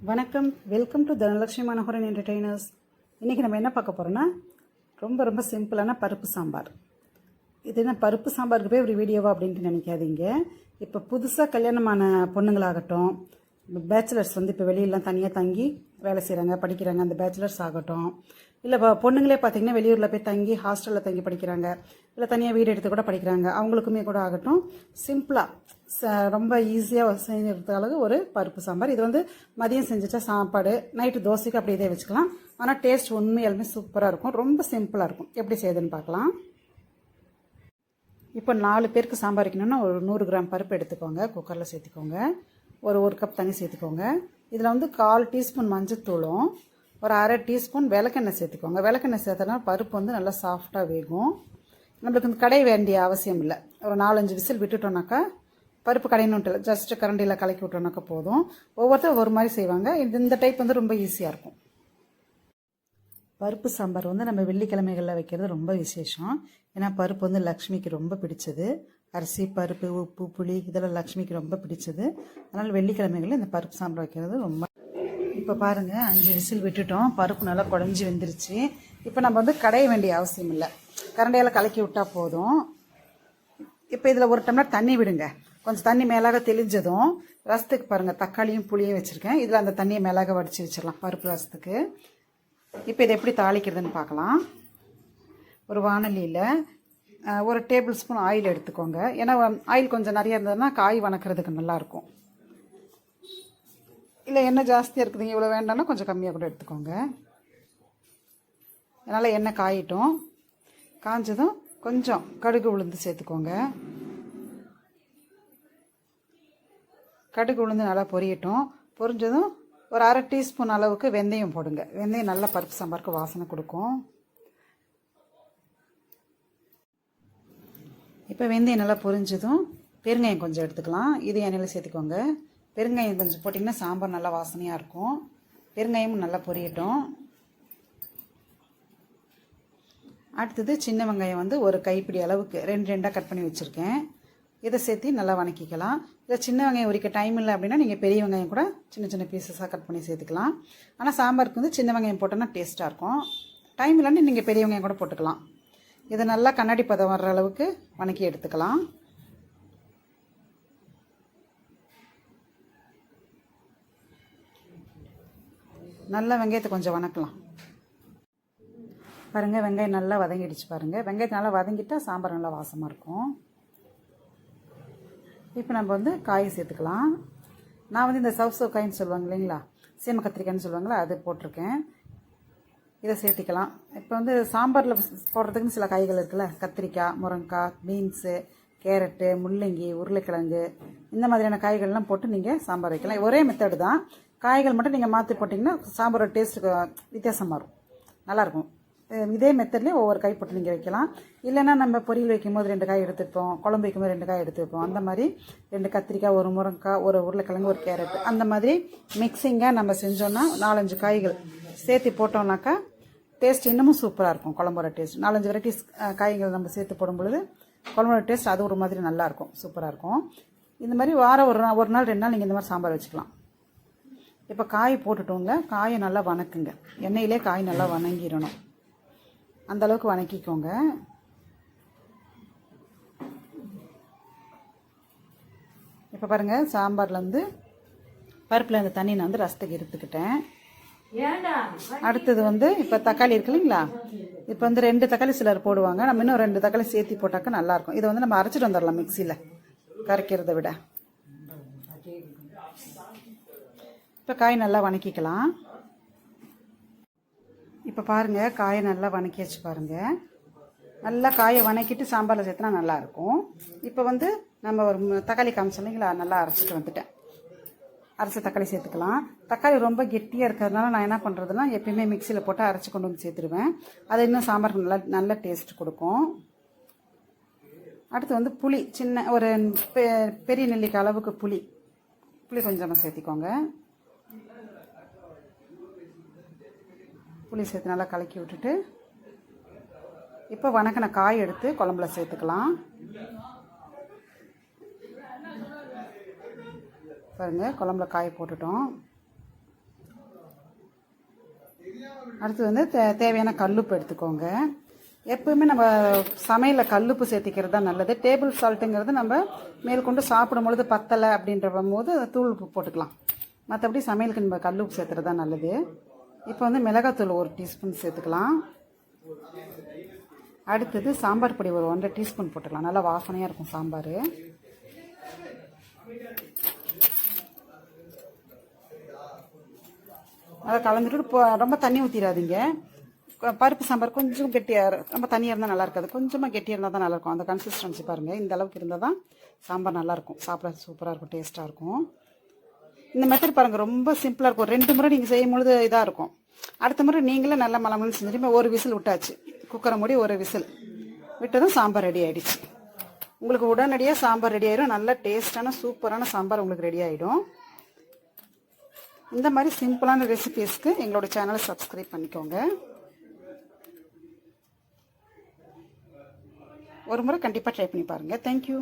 வணக்கம். Welcome to Dhanalakshmi Manoharan entertainers இன்றைக்கி நம்ம என்ன பார்க்க போகிறோன்னா ரொம்ப ரொம்ப சிம்பிளான பருப்பு சாம்பார். இது என்ன பருப்பு சாம்பாருக்கு போய் ஒரு வீடியோவா அப்படின்ட்டு நினைக்காதீங்க. இப்போ புதுசாக கல்யாணமான பொண்ணுங்களாகட்டும் பேச்சுலர்ஸ் வந்து இப்போ வெளியெல்லாம் தனியாக தங்கி வேலை செய்கிறாங்க படிக்கிறாங்க அந்த பேச்சுலர்ஸ் ஆகட்டும் இல்லை இப்போ பொண்ணுங்களே பார்த்தீங்கன்னா வெளியூரில் போய் தங்கி ஹாஸ்டலில் தங்கி படிக்கிறாங்க. இல்லை தனியாக வீடு எடுத்து கூட படிக்கிறாங்க. அவங்களுக்குமே கூட ஆகட்டும். சிம்பிளாக ரொம்ப ஈஸியாக செய்யறது அளவு ஒரு பருப்பு சாம்பார். இது வந்து மதியம் செஞ்சுட்டா சாப்பாடு நைட்டு தோசைக்கு அப்படி இதே வச்சுக்கலாம். ஆனால் டேஸ்ட் உண்மையாலுமே சூப்பராக இருக்கும். ரொம்ப சிம்பிளாக இருக்கும். எப்படி செய்யுதுன்னு பார்க்கலாம். இப்போ நாலு பேருக்கு சாம்பார் வைக்கணும்னா ஒரு நூறு கிராம் பருப்பு எடுத்துக்கோங்க. குக்கரில் சேர்த்துக்கோங்க. ஒரு ஒரு கப் தண்ணி சேர்த்துக்கோங்க. இதில் வந்து கால் டீஸ்பூன் மஞ்சத்தூளும் ஒரு அரை டீஸ்பூன் விளக்கெண்ணெய் சேர்த்துக்கோங்க. விளக்கெண்ணெய் சேர்த்தனா பருப்பு வந்து நல்லா சாஃப்டாக வேகும். நம்மளுக்கு இந்த கடை வேண்டிய அவசியம் இல்லை. ஒரு நாலஞ்சு விசில் விட்டுட்டோம்னாக்கா பருப்பு கடையணுன்ட்டு இல்லை ஜஸ்ட்டு கரண்டியில் கலக்கி விட்டோம்னாக்கா போதும். ஒவ்வொருத்தரும் ஒரு மாதிரி செய்வாங்க. இது இந்த டைப் வந்து ரொம்ப ஈஸியாக இருக்கும். பருப்பு சாம்பார் வந்து நம்ம வெள்ளிக்கிழமைகளில் வைக்கிறது ரொம்ப விசேஷம். ஏன்னா பருப்பு வந்து லக்ஷ்மிக்கு ரொம்ப பிடிச்சது. அரிசி பருப்பு உப்பு புளி இதெல்லாம் லக்ஷ்மிக்கு ரொம்ப பிடிச்சது. அதனால் வெள்ளிக்கிழமைகளில் இந்த பருப்பு சாம்பார் வைக்கிறது ரொம்ப இப்போ பாருங்கள் அஞ்சு விசில் விட்டுட்டோம். பருப்பு நல்லா குழஞ்சி வெந்துருச்சு. இப்போ நம்ம வந்து கடைய வேண்டிய அவசியம் இல்லை. கரண்டையால் கலக்கி விட்டால் போதும். இப்போ இதில் ஒரு டம்ளர் தண்ணி விடுங்க. கொஞ்சம் தண்ணி மேலாக தெளிஞ்சதும் ரசத்துக்கு பாருங்கள் தக்காளியும் புளியும் வச்சுருக்கேன். இதில் அந்த தண்ணியை மேலாக வடித்து வச்சிடலாம் பருப்பு ரசத்துக்கு. இப்போ இதை எப்படி தாளிக்கிறதுன்னு பார்க்கலாம் ஒரு வானலியில் ஒரு டேபிள் ஸ்பூன் ஆயில் எடுத்துக்கோங்க. ஏன்னா ஆயில் கொஞ்சம் நிறைய இருந்ததுன்னா காய் வணக்கிறதுக்கு நல்லாயிருக்கும் இல்லை எண்ணெய் ஜாஸ்தியாக இருக்குதுங்க இவ்வளோ வேண்டாம்னா கொஞ்சம் கம்மியாக கூட எடுத்துக்கோங்க. அதனால் எண்ணெய் காயிட்டும். காஞ்சதும் கொஞ்சம் கடுகு உளுந்து சேர்த்துக்கோங்க. கடுகு உளுந்து நல்லா பொரியட்டும். பொரிஞ்சதும் ஒரு அரை டீஸ்பூன் அளவுக்கு வெந்தயம் போடுங்க. வெந்தயம் நல்லா பருப்பு சாம்பாருக்கு வாசனை கொடுக்கும். இப்போ வெந்தயம் நல்லா பொரிஞ்சதும் பெருங்காயம் கொஞ்சம் எடுத்துக்கலாம். இது எண்ணெயில் சேர்த்துக்கோங்க. பெருங்காயம் கொஞ்சம் போட்டிங்கன்னா சாம்பார் நல்லா வாசனையாக இருக்கும். பெருங்காயமும் நல்லா பொரியட்டும். அடுத்தது சின்ன வெங்காயம் வந்து ஒரு கைப்பிடி அளவுக்கு ரெண்டு ரெண்டாக கட் பண்ணி வச்சுருக்கேன். இதை சேர்த்து நல்லா வணக்கிக்கலாம். இல்லை சின்ன வெங்காயம் உரிக்க டைம் இல்லை அப்படின்னா நீங்கள் பெரிய வெங்காயம் கூட சின்ன சின்ன பீசஸாக கட் பண்ணி சேர்த்துக்கலாம். ஆனால் சாம்பாருக்கு வந்து சின்ன வெங்காயம் போட்டோன்னா டேஸ்ட்டாக இருக்கும். டைம் இல்லைன்னு நீங்கள் பெரிய வெங்காயம் கூட போட்டுக்கலாம். இதை நல்லா கண்ணாடி பதம் வர்ற அளவுக்கு வணக்கி எடுத்துக்கலாம். நல்லா வெங்காயத்தை கொஞ்சம் வணக்கலாம். பாருங்கள் வெங்காயம் நல்லா வதங்கிடுச்சு பாருங்கள் வெங்காயத்தை நல்லா வதங்கிட்டால் சாம்பார் நல்லா வாசமாக இருக்கும். இப்போ நம்ம வந்து காய் சேர்த்துக்கலாம். நான் வந்து இந்த சவ் சவ் காயின்னு சொல்லுவாங்க இல்லைங்களா? சீம கத்திரிக்காய்னு சொல்லுவாங்களா அது போட்டிருக்கேன். இதை சேர்த்திக்கலாம். இப்போ வந்து சாம்பாரில் போடுறதுக்குன்னு சில காய்கள் இருக்குல்ல? கத்திரிக்காய் முருங்கைக்காய் பீன்ஸு கேரட்டு முள்ளங்கி உருளைக்கிழங்கு இந்த மாதிரியான காய்கள்லாம் போட்டு நீங்கள் சாம்பார் வைக்கலாம். ஒரே மெத்தடு தான். காய்கள் மட்டும் நீங்கள் மாற்றி போட்டிங்கன்னா சாம்பாரோட டேஸ்ட்டுக்கு வித்தியாசமாக இருக்கும். நல்லாயிருக்கும் இதே மெத்தட்லேயே ஒவ்வொரு காய் போட்டு நீங்கள் வைக்கலாம். இல்லைன்னா நம்ம பொரியல் வைக்கும் போது ரெண்டு காய் எடுத்துப்போம் குழம்பு வைக்கும் போது ரெண்டு காய் எடுத்து வைப்போம் அந்த மாதிரி ரெண்டு கத்திரிக்காய் ஒரு முருங்கைக்காய் ஒரு உருளைக்கிழங்கு ஒரு கேரட் அந்த மாதிரி மிக்சிங்காக நம்ம செஞ்சோன்னா நாலஞ்சு காய்கள் சேர்த்து போட்டோம்னாக்கா டேஸ்ட் இன்னமும் சூப்பராக இருக்கும் குழம்போட டேஸ்ட் நாலஞ்சு வெரைட்டிஸ் காய்கள் நம்ம சேர்த்து போடும் பொழுது குழம்போட டேஸ்ட் அது ஒரு மாதிரி நல்லாயிருக்கும் சூப்பராக இருக்கும். இந்த மாதிரி வாரம் ஒரு நாள் ஒரு நாள் ரெண்டு நாள் நீங்கள் இந்த மாதிரி சாம்பார் வச்சுக்கலாம். இப்போ காய் போட்டுட்டோங்க. காயை நல்லா வணக்குங்க. எண்ணெயிலே காய் நல்லா வணங்கிடணும். அந்த அளவுக்கு வணக்கிக்கோங்க. இப்போ பாருங்கள் சாம்பார்லேருந்து பருப்பில் இந்த தண்ணி நான் வந்து ரசத்துக்கு எடுத்துக்கிட்டேன். அடுத்தது வந்து இப்போ தக்காளி இருக்கு இல்லைங்களா? இப்போ வந்து ரெண்டு தக்காளி சிலர் போடுவாங்க. நம்ம இன்னும் ரெண்டு தக்காளி சேர்த்து போட்டாக்க நல்லாயிருக்கும் இதை வந்து நம்ம அரைச்சிட்டு வந்துடலாம் மிக்சியில். கரைக்கிறத விட. இப்போ காய் நல்லா வணக்கிக்கலாம். இப்போ பாருங்கள் காயை நல்லா வணக்கி வச்சு பாருங்கள் நல்லா காயை வணக்கிட்டு சாம்பாரில் சேர்த்துனா நல்லாயிருக்கும். இப்போ வந்து நம்ம ஒரு தக்காளி காமிச்சோம் இல்லைங்களா? நல்லா அரைச்சிட்டு வந்துட்டேன். அரைச்ச தக்காளி சேர்த்துக்கலாம். தக்காளி ரொம்ப கெட்டியாக இருக்கிறதுனால நான் என்ன பண்ணுறதுனா எப்பயுமே மிக்சியில் போட்டு அரைச்சி கொண்டு வந்து சேர்த்துருவேன். அது இன்னும் சாம்பாருக்கு நல்லா நல்ல டேஸ்ட் கொடுக்கும். அடுத்து வந்து புளி சின்ன ஒரு பெரிய நெல்லிக்காய் அளவுக்கு புளி. புளி கொஞ்சமாக சேர்த்திக்கோங்க. புளி சேர்த்து நல்லா கலக்கி விட்டுட்டு இப்போ வணக்கின காய் எடுத்து குழம்புல சேர்த்துக்கலாம். பாருங்கள் குழம்புல காய் போட்டுட்டோம். அடுத்து வந்து தே தேவையான கல்லுப்பு எடுத்துக்கோங்க. எப்பவுமே நம்ம சமையலில் கல்லுப்பு சேர்த்திக்கிறது தான் நல்லது. டேபிள் சால்ட்டுங்கிறது நம்ம மேற்கொண்டு சாப்பிடும் பொழுது பத்தலை அப்படின்ற போது தூள் உப்பு போட்டுக்கலாம். மற்றபடி சமையலுக்கு நம்ம கல்லுப்பு சேர்த்துறது தான் நல்லது. இப்போ வந்து மிளகாத்தூள் ஒரு டீஸ்பூன் சேர்த்துக்கலாம். அடுத்தது சாம்பார் பொடி ஒரு ஒன்றரை டீஸ்பூன் போட்டுக்கலாம். நல்லா வாசனையாக இருக்கும் சாம்பார். அதை கலந்துட்டு இப்போ ரொம்ப தண்ணி ஊற்றிடாதீங்க பருப்பு சாம்பார் கொஞ்சம் கெட்டியாக ரொம்ப தண்ணியாக இருந்தால் நல்லா இருக்காது. கொஞ்சமாக கெட்டியாக இருந்தால் தான் நல்லாயிருக்கும் அந்த கன்சிஸ்டன்சி பாருங்கள் இந்த அளவுக்கு இருந்தால் தான் சாம்பார் நல்லாயிருக்கும் சாப்பிட சூப்பராக இருக்கும் டேஸ்ட்டாக இருக்கும். இந்த மெத்தட் பாருங்கள் ரொம்ப சிம்பிளாக இருக்கும். ரெண்டு முறை நீங்கள் செய்யும் பொழுது இதாக இருக்கும். அடுத்த முறை நீங்களே நல்ல மலமலன்னு செஞ்சுருமே ஒரு விசில் விட்டாச்சு. குக்கரை மூடி ஒரு விசில். விட்டதும் சாம்பார் ரெடி ஆகிடுச்சு உங்களுக்கு உடனடியாக சாம்பார் ரெடி ஆயிடும் நல்ல டேஸ்டான சூப்பரான சாம்பார் உங்களுக்கு ரெடி ஆகிடும் இந்த மாதிரி சிம்பிளான ரெசிபீஸ்க்கு எங்களோட சேனலை சப்ஸ்கிரைப் பண்ணிக்கோங்க. ஒரு முறை கண்டிப்பாக ட்ரை பண்ணி பாருங்கள் தேங்க்யூ